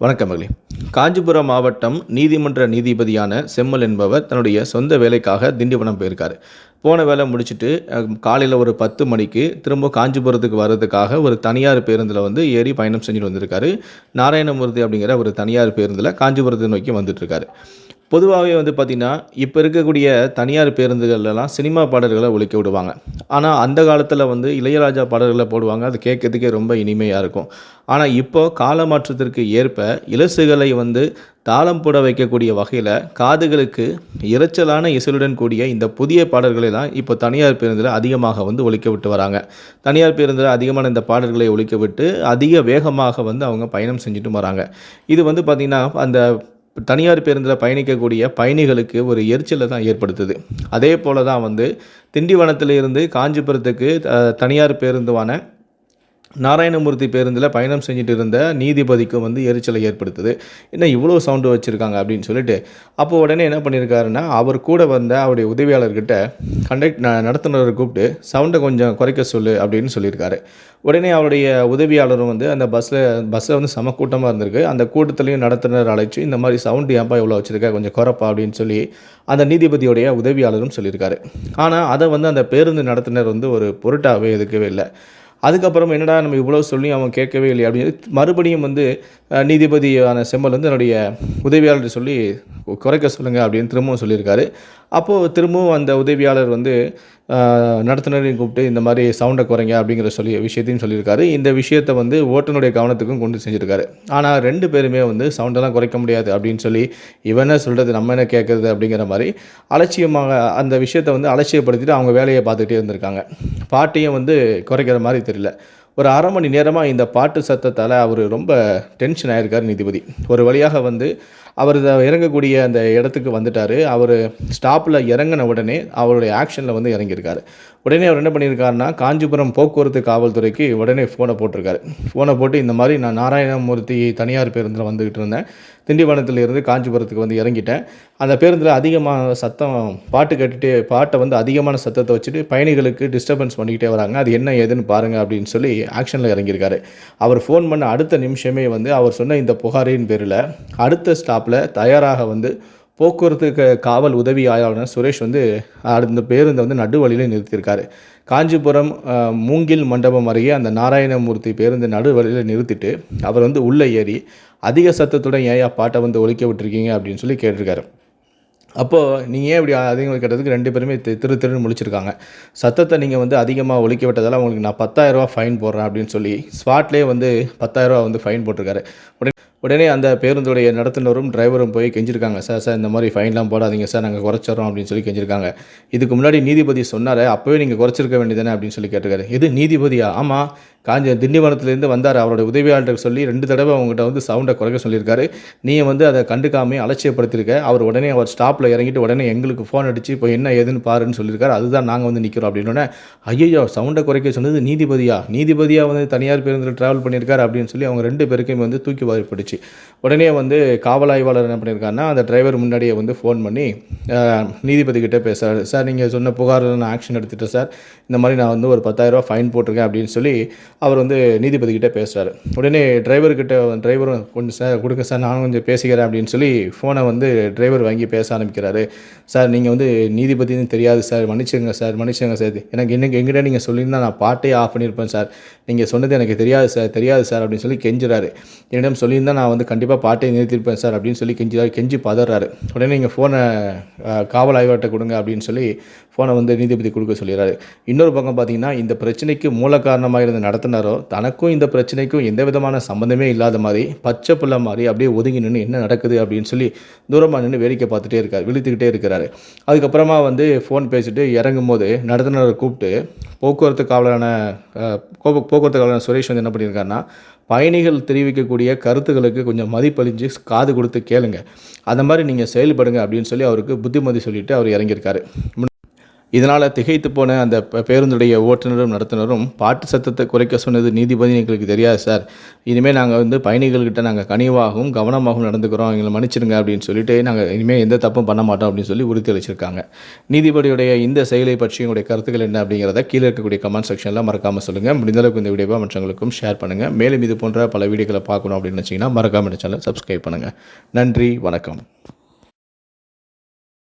வணக்கம் மகளே. காஞ்சிபுரம் மாவட்டம் நீதிமன்ற நீதிபதியான செம்மல் என்பவர் தன்னுடைய சொந்த வேலைக்காக திண்டிவனம் போயிருக்கார். போன வேலை முடிச்சுட்டு காலையில் ஒரு பத்து மணிக்கு திரும்ப காஞ்சிபுரத்துக்கு வர்றதுக்காக ஒரு தனியார் பேருந்தில் வந்து ஏறி பயணம் செஞ்சுட்டு வந்திருக்காரு. நாராயணமூர்த்தி அப்படிங்கிற ஒரு தனியார் பேருந்தில் காஞ்சிபுரத்தை நோக்கி வந்துட்டுருக்காரு பொதுவாகவே வந்து பார்த்திங்கன்னா இப்போ இருக்கக்கூடிய தனியார் பேருந்துகள்லாம் சினிமா பாடல்களை ஒழிக்க விடுவாங்க. ஆனால் அந்த காலத்தில் வந்து இளையராஜா பாடல்களை போடுவாங்க. அது கேட்கறதுக்கே ரொம்ப இனிமையாக இருக்கும். ஆனால் இப்போ கால மாற்றத்திற்கு ஏற்ப இலசுகளை வந்து தாளம் போட வைக்கக்கூடிய வகையில் காதுகளுக்கு இரைச்சலான இசையுடன் கூடிய இந்த புதிய பாடல்களை தான் இப்போ தனியார் பேருந்தில் அதிகமாக வந்து ஒழிக்க விட்டு வராங்க. தனியார் பேருந்தில் அதிகமான இந்த பாடல்களை ஒழிக்க விட்டு அதிக வேகமாக வந்து அவங்க பயணம் செஞ்சுட்டு வராங்க. இது வந்து பார்த்திங்கன்னா அந்த தனியார் பேருந்தில் பயணிக்கக்கூடிய பயணிகளுக்கு ஒரு எரிச்சலை தான் ஏற்படுத்துது. அதே போல தான் வந்து திண்டிவனத்திலிருந்து காஞ்சிபுரத்துக்கு தனியார் பேருந்துவான நாராயணமூர்த்தி பேருந்தில் பயணம் செஞ்சுட்டு இருந்த நீதிபதிக்கும் வந்து எரிச்சலை ஏற்படுத்துது. என்ன இவ்வளோ சவுண்டு வச்சுருக்காங்க அப்படின்னு சொல்லிட்டு அப்போ உடனே என்ன பண்ணியிருக்காருன்னா அவர் கூட வந்த அவருடைய உதவியாளர்கிட்ட கண்டக்ட் நடத்துனரை கூப்பிட்டு சவுண்டை கொஞ்சம் குறைக்க சொல்லு அப்படின்னு சொல்லியிருக்காரு. உடனே அவருடைய உதவியாளரும் வந்து அந்த பஸ்ஸில் பஸ்ஸில் வந்து சம கூட்டமாக இருந்திருக்கு. அந்த கூட்டத்துலேயும் நடத்துனர் அழைச்சி இந்த மாதிரி சவுண்டு ஏன்ப்பா இவ்வளோ வச்சுருக்கா கொஞ்சம் குறைப்பா அப்படின்னு சொல்லி அந்த நீதிபதியுடைய உதவியாளரும் சொல்லியிருக்காரு. ஆனால் அதை வந்து அந்த பேருந்து நடத்துனர் வந்து ஒரு பொருட்டாகவே எதுக்கவே இல்லை. அதுக்கப்புறம் என்னடா நம்ம இவ்வளோ சொல்லி அவன் கேட்கவே இல்லை அப்படின்னு மறுபடியும் வந்து நீதிபதியான செம்மல் வந்து என்னுடைய உதவியாளர் சொல்லி குறைக்க சொல்லுங்கள் அப்படின்னு திரும்பவும் சொல்லியிருக்காரு. அப்போது திரும்பவும் அந்த உதவியாளர் வந்து நடத்துனரையும் கூப்பிட்டு இந்த மாதிரி சவுண்டை குறைங்க அப்படிங்கிற சொல்லி விஷயத்தையும் சொல்லியிருக்காரு. இந்த விஷயத்தை வந்து ஓட்டனுடைய கவனத்துக்கும் கொண்டு செஞ்சுருக்காரு. ஆனால் ரெண்டு பேருமே வந்து சவுண்டெல்லாம் குறைக்க முடியாது அப்படின்னு சொல்லி இவன் என்ன சொல்கிறது நம்ம என்ன கேட்குறது அப்படிங்கிற மாதிரி அலட்சியமாக அந்த விஷயத்தை வந்து அலட்சியப்படுத்திட்டு அவங்க வேலையை பார்த்துக்கிட்டே இருந்திருக்காங்க. பாட்டையும் வந்து குறைக்கிற மாதிரி தெரியல. ஒரு அரை மணி நேரமாக இந்த பாட்டு சத்தத்தால் அவர் ரொம்ப டென்ஷன் ஆயிருக்கார் நீதிபதி. ஒரு வழியாக வந்து அவர் இறங்கக்கூடிய அந்த இடத்துக்கு வந்துட்டார். அவர் ஸ்டாப்பில் இறங்கின உடனே அவருடைய ஆக்ஷனில் வந்து இறங்கியிருக்காரு. உடனே அவர் என்ன பண்ணியிருக்காருன்னா காஞ்சிபுரம் போக்குவரத்து காவல்துறைக்கு உடனே ஃபோனை போட்டிருக்காரு. ஃபோனை போட்டு இந்த மாதிரி நான் நாராயணமூர்த்தி தனியார் பேருந்தில் வந்துக்கிட்டு இருந்தேன். திண்டிவனத்தில் இருந்து காஞ்சிபுரத்துக்கு வந்து இறங்கிட்டேன். அந்த பேருந்தில் அதிகமான சத்தம் பாட்டு கேட்டுட்டு பாட்டை வந்து அதிகமான சத்தத்தை வச்சுட்டு பயணிகளுக்கு டிஸ்டர்பன்ஸ் பண்ணிக்கிட்டே வராங்க. அது என்ன ஏதுன்னு பாருங்கள் அப்படின்னு சொல்லி ஆக்ஷனில் இறங்கியிருக்காரு. அவர் ஃபோன் பண்ண அடுத்த நிமிஷமே வந்து அவர் சொன்ன இந்த புகாரின் பேரில் அடுத்த ஸ்டாப் ஸ்டாப்பில் தயாராக வந்து போக்குவரத்து காவல் உதவி ஆய்வாளர் சுரேஷ் வந்து அந்த பேருந்தை வந்து நடுவழியில் நிறுத்தியிருக்காரு. காஞ்சிபுரம் மூங்கில் மண்டபம் அருகே அந்த நாராயணமூர்த்தி பேருந்து நடுவழியில் நிறுத்திட்டு அவர் வந்து உள்ளே ஏறி அதிக சத்தத்துடன் ஏன் பாட்டை வந்து ஒழிக்க விட்டுருக்கீங்க அப்படின்னு சொல்லி கேட்டிருக்காரு. அப்போது நீங்கள் ஏன் இப்படி அதிகமாக கேட்டதுக்கு ரெண்டு பேருமே திரு திருன்னு முழிச்சிருக்காங்க. சத்தத்தை நீங்கள் வந்து அதிகமாக ஒழிக்க விட்டதால் உங்களுக்கு நான் பத்தாயிரரூபா ஃபைன் போடுறேன் அப்படின்னு சொல்லி ஸ்பாட்லேயே வந்து பத்தாயிரரூபா வந்து ஃபைன் போட்டிருக்காரு. உடனே உடனே அந்த பேருந்துடைய நடத்துனரும் டிரைவரும் போய் கெஞ்சிருக்காங்க. சார் சார் இந்த மாதிரி ஃபைன்லாம் போடாதீங்க சார் நாங்கள் குறைச்சிட்றோம் அப்படின்னு சொல்லி கெஞ்சிருக்காங்க. இதுக்கு முன்னாடி நீதிபதி சொன்னார் அப்போவே நீங்கள் குறைச்சிருக்க வேண்டியதானே அப்படின்னு சொல்லி கேட்டிருக்காரு. இது நீதிபதியா? ஆமாம் காஞ்சி திண்டிவனத்துலேருந்து வந்தார் அவரோட உதவியாளர்கிட்ட சொல்லி ரெண்டு தடவை அவங்ககிட்ட வந்து சவுண்டை குறைக்க சொல்லியிருக்காரு. நீங்கள் வந்து அதை கண்டுக்காமே அலட்சியப்படுத்தியிருக்க அவர் உடனே அவர் ஸ்டாப்பில் இறங்கிட்டு உடனே எங்களுக்கு ஃபோன் அடிச்சு இப்போ என்ன ஏதுன்னு பாருன்னு சொல்லியிருக்காரு. அதுதான் நாங்கள் வந்து நிற்கிறோம் அப்படின்னோடனே ஐயோ சவுண்டை குறைக்க சொன்னது நீதிபதியா? நீதிபதியாக வந்து தனியார் பேருந்தில் ட்ராவல் பண்ணியிருக்காரு அப்படின்னு சொல்லி அவங்க ரெண்டு பேருக்கும் வந்து தூக்கி வாரிப்படுச்சு உடனே வந்து காவல் ஆய்வாளர் என்ன பண்ணியிருக்காருன்னா அந்த டிரைவர் முன்னாடியே வந்து ஃபோன் பண்ணி நீதிபதி கிட்டே பேசுறாரு. சார் நீங்கள் சொன்ன புகாரில் நான் ஆக்ஷன் எடுத்துட்டேன் சார். இந்த மாதிரி நான் வந்து ஒரு பத்தாயிரரூபா ஃபைன் போட்டிருக்கேன் அப்படின்னு சொல்லி அவர் வந்து நீதிபதி பேசுகிறாரு உடனே டிரைவர்கிட்ட டிரைவரும் கொஞ்சம் சார் கொடுங்க சார் நானும் கொஞ்சம் பேசிக்கிறேன் அப்படின்னு சொல்லி ஃபோனை வந்து டிரைவர் வாங்கி பேச ஆரம்பிக்கிறாரு. சார் நீங்கள் வந்து நீதிபதினு தெரியாது சார் மன்னிச்சுங்க சார் மன்னிச்சுங்க சார் எனக்கு இன்னைக்கு எங்கிட்ட நீங்கள் சொல்லியிருந்தால் நான் பாட்டே ஆஃப் பண்ணியிருப்பேன் சார் நீங்கள் சொன்னது எனக்கு தெரியாது சார் தெரியாது சார் அப்படின்னு சொல்லி கெஞ்சுறாரு. என்னிடம் சொல்லியிருந்தால் நான் வந்து கண்டிப்பாக பாட்டை நிறுத்தியிருப்பேன் சார் அப்படின்னு சொல்லி கெஞ்சுறாரு கெஞ்சி பதறாரு. உடனே நீங்கள் ஃபோனை காவல் ஆய்வாட்ட கொடுங்க அப்படின்னு சொல்லி ஃபோனை வந்து நீதிபதி கொடுக்க சொல்லிடுறாரு இன்னொரு பக்கம் பார்த்தீங்கன்னா இந்த பிரச்சனைக்கு மூல காரணமாக இருந்த நடத்துனரோ தனக்கும் இந்த பிரச்சனைக்கும் எந்த விதமான சம்மந்தமே இல்லாத மாதிரி பச்சை பிள்ளை மாதிரி அப்படியே ஒதுங்கி நின்று என்ன நடக்குது அப்படின்னு சொல்லி தூரமாக நின்று வேடிக்கை பார்த்துட்டே இருக்கார் விழுத்துக்கிட்டே இருக்கிறாரு. அதுக்கப்புறமா வந்து ஃபோன் பேசிட்டு இறங்கும் போது நடத்தினரை கூப்பிட்டு போக்குவரத்து காவலரான போக்குவரத்து காவலரான சுரேஷ் வந்து என்ன பண்ணியிருக்காருன்னா பயணிகள் தெரிவிக்கக்கூடிய கருத்துக்களுக்கு கொஞ்சம் மதிப்பளிஞ்சு காது கொடுத்து கேளுங்க. அந்த மாதிரி நீங்கள் செயல்படுங்க அப்படின்னு சொல்லி அவருக்கு புத்திமதி சொல்லிட்டு அவர் இறங்கியிருக்காரு. இதனால் திகைத்து போன அந்த பேருந்துடைய ஓட்டுநரும் நடத்துனரும் பாட்டு சத்தத்தை குறைக்க சொன்னது நீதிபதி எங்களுக்கு தெரியாது சார். இனிமேல் நாங்கள் வந்து பயணிகள்கிட்ட நாங்கள் கனிவாகவும் கவனமாகவும் நடந்துக்கிறோம். எங்களை மன்னிச்சிடுங்க அப்படின்னு சொல்லிட்டு நாங்கள் இனிமேல் எந்த தப்பும் பண்ண மாட்டோம் அப்படின்னு சொல்லி உறுதியளிச்சிருக்காங்க நீதிபதியுடைய இந்த செயலை பற்றி உங்களுடைய கருத்துக்கள் என்ன அப்படிங்கிறத கீழே இருக்கக்கூடிய கமெண்ட் செக்ஷனில் மறக்காமல் சொல்லுங்கள் முடிந்தளவுக்கு இந்த வீடியோவை மற்றவங்களுக்கும் ஷேர் பண்ணுங்கள் மேலும் இது போன்ற பல வீடியோக்களை பார்க்கணும் அப்படின்னு நினச்சிங்கன்னா மறக்காமல் சேனல் சப்ஸ்கிரைப் பண்ணுங்கள் நன்றி வணக்கம்.